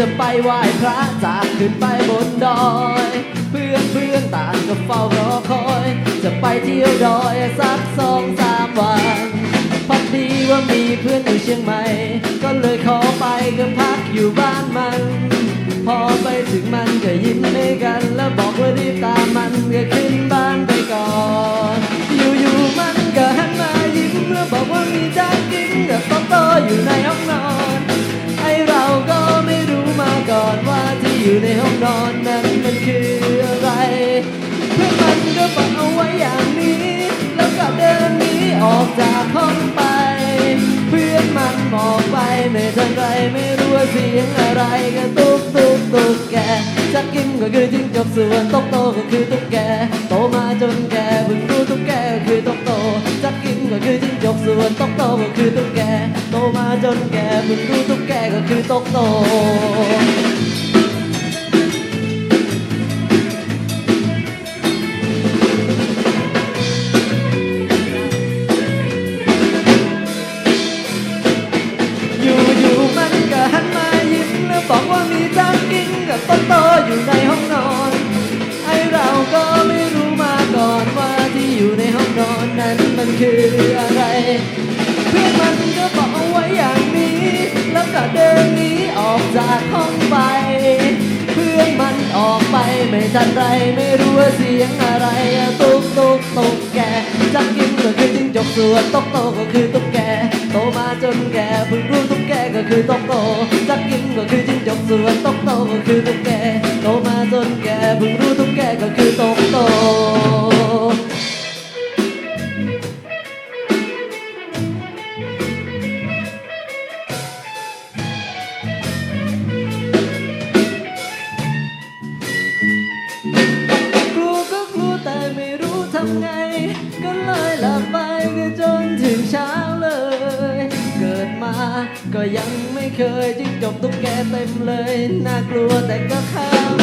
จะไปไหว้พระจากขึ้นไปบนดอย เพื่อนเพื่อนต่างก็เฝ้ารอคอย จะไปเที่ยวดอยสักสองสามวันพอดีว่ามีเพื่อนอยู่เชียงใหม่ ก็เลยขอไปก็พักอยู่บ้านมัน พอไปถึงมันก็ยิ้มให้กัน แล้วบอกว่ารีบตามมันก็ขึ้น ก็ตุ๊กตุ๊กตุ๊กแกจักกินก็คือจิ้งจกส่วนตกโตก็คือตุ๊กแกโตมาจนแกเพิ่งรู้ตุ๊กแกก็คือตกโตจักกินก็คือจิ้งจกส่วนตกโตก็คือตุ๊กแกโตมาจนแกเพิ่งรู้ตุ๊กแกก็คือตกโต คืออะไร เพื่อนมันก็บอกเอาไว้อย่างนี้ แล้วก็เดินหนีออกจากห้องไป เพื่อนมันออกไปไม่ทันไรไม่รู้ว่าเสียงอะไร ตุ๊กตุ๊กตุ๊กแกจักกินก็คือจิ้งจกส่วนตกโตก็คือตุ๊กแก โตมาจนแกเพิ่งรู้ตุ๊กแกก็คือตกโตจักกินก็คือจิ้งจกส่วนตกโตก็คือตุ๊กแก โตมาจนแกเพิ่งรู้ตุ๊กแกก็คือตกโต ไง ก็เลยหลับไปก็จนถึงเช้าเลย เกิดมาก็ยังไม่เคยจิ้งจกตุ๊กแกเต็มเลย น่ากลัวแต่ก็ข้าม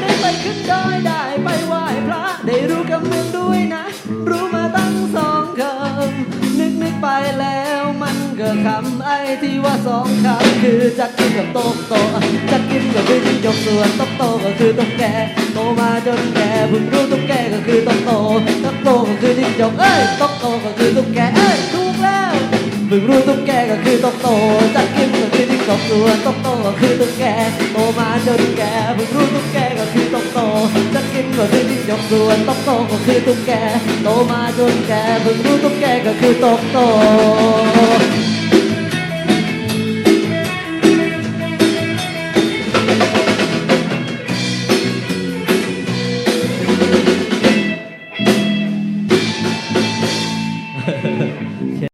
ได้ไปขึ้นดอยได้ไปไหว้พระ ได้รู้กำเนิดด้วยนะ รู้มาตั้งสองคำนึกนึกไปแล้วมันก็คำไอ้ที่ว่าสองคำคือจักกินกับโตกโต๊ะจักกินก็คือจิ้งจกส่วนโตกโต๊ะก็คือตุ๊กแกโตมาจนแกเพิ่งรู้ตุ๊กแกก็คือตกโต โตก็คือจิ้งจกเอ้ยตกโตก็คือตุ๊กแกเอ้ยถูกแล้วมึงรู้ตุ๊กแกก็คือตกโตจักกินก็คือจิ้งจกส่วนตกโตก็คือตุ๊กแกโตมาจนแกมึงรู้ตุ๊กแกก็คือตกโตจักกินก็คือจิ้งจกส่วนตกโตก็คือตุ๊กแกโตมาจนแกมึงรู้ตุ๊กแกก็คือตกโต